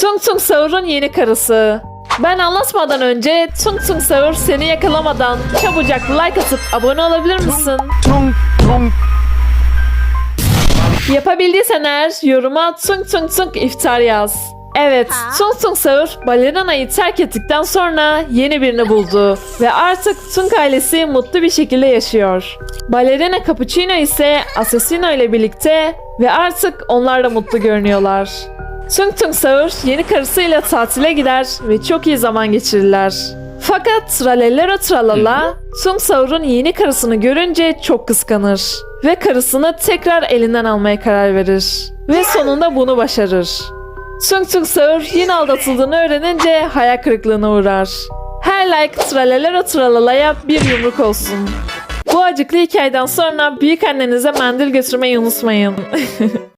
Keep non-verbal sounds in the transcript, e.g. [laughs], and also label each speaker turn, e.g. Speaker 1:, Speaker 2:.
Speaker 1: Tung Tung Sahur'un yeni karısı. Ben anlatmadan önce Tung Tung Sahur seni yakalamadan çabucak like atıp abone olabilir misin?
Speaker 2: tung tung
Speaker 1: Yapabildiysen eğer yoruma Tung Tung Tung iftar yaz. Evet, Tung Tung Sahur balerinayı terk ettikten sonra yeni birini buldu ve artık Tung ailesi mutlu bir şekilde yaşıyor. Balerina Cappuccino ise Assassino ile birlikte ve artık onlar da mutlu görünüyorlar. Tung Tung Sahur yeni karısıyla tatile gider ve çok iyi zaman geçirirler. Fakat Tralellero Tralala Tung Sahur'un yeni karısını görünce çok kıskanır ve karısını tekrar elinden almaya karar verir ve sonunda bunu başarır. Tung Tung Sahur yine aldatıldığını öğrenince hayal kırıklığına uğrar. Her like Tralellero Tralala'ya bir yumruk olsun. Bu acıklı hikayeden sonra büyük annenize mendil götürmeyi unutmayın. [laughs]